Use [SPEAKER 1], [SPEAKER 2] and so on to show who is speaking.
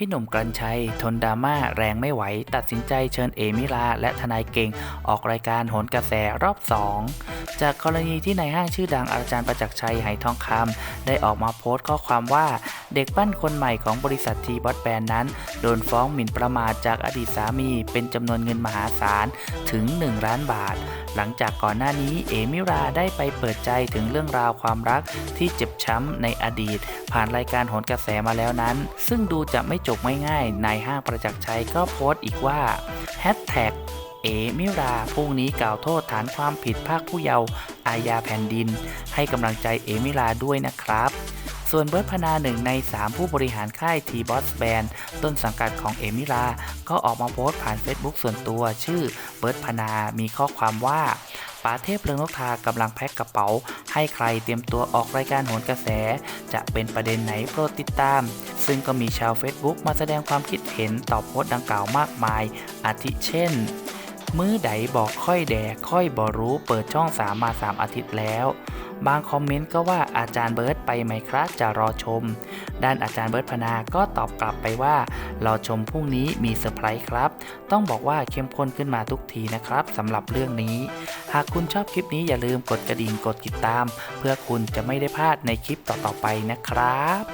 [SPEAKER 1] พี่หนุ่มกรัญชัย ทนดราม่าแรงไม่ไหว ตัดสินใจเชิญเอมิลา และทนายเก่ง ออกรายการโหนกระแสรอบ 2 จากกรณีที่นายห้างชื่อดังอาจารย์ประจักษ์ชัยไหทองคำได้ออกมาโพสต์ข้อความว่าเด็กปั้นคนใหม่ของบริษัททีบอสแบนนั้น โดนฟ้องหมิ่นประมาทจากอดีตสามีเป็นจำนวนเงินมหาศาลถึง 1 ล้านบาท หลังจากก่อนหน้านี้เอมิราได้ไปเปิดใจถึงเรื่องราวความรักที่เจ็บช้ำในอดีต ผ่านรายการโหนกระแสมาแล้วนั้น ซึ่งดูจะไม่จบไม่ง่ายนายห้างประจักษ์ชัยก็โพสต์อีกว่าแฮชแท็กเอมิราพรุ่งนี้กล่าวโทษฐานความผิดภาคผู้เยาว์อาญาแผ่นดิน ให้กำลังใจเอมิราด้วยนะครับ ส่วนเบิร์ตพนาหนึ่งใน 3 ผู้บริหารค่ายทีบอสแบนต้นสังกัดของเอมิรา ก็ออกมาโพสต์ผ่าน Facebook ส่วนตัวชื่อเบิร์ตพนามีข้อความว่าป๋าเทพเรืองนกทากำลังแพ็คกระเป๋า ให้ใครเตรียมตัวออกรายการโหนกระแส จะเป็นประเด็นไหนโปรดติดตาม ซึ่งก็มีชาว Facebook มาแสดงความคิดเห็นต่อโพสต์ดังกล่าวมากมาย อาทิเช่น มื้อใดบอกค่อยแดกค่อยบอรู้เปิดช่อง3มมา3อาทิตย์แล้ว บางคอมเมนต์ก็ว่าอาจารย์เบิร์ตไปไหมครับจะรอชม ด้านอาจารย์เบิร์ตพนาก็ตอบกลับไปว่ารอชมพรุ่งนี้มีเซอร์ไพรส์ครับ ต้องบอกว่าเข้มข้นขึ้นมาทุกทีนะครับสำหรับเรื่องนี้ หากคุณชอบคลิปนี้อย่าลืมกดกระดิ่งกดติดตาม เพื่อคุณจะไม่ได้พลาดในคลิปต่อๆไปนะครับ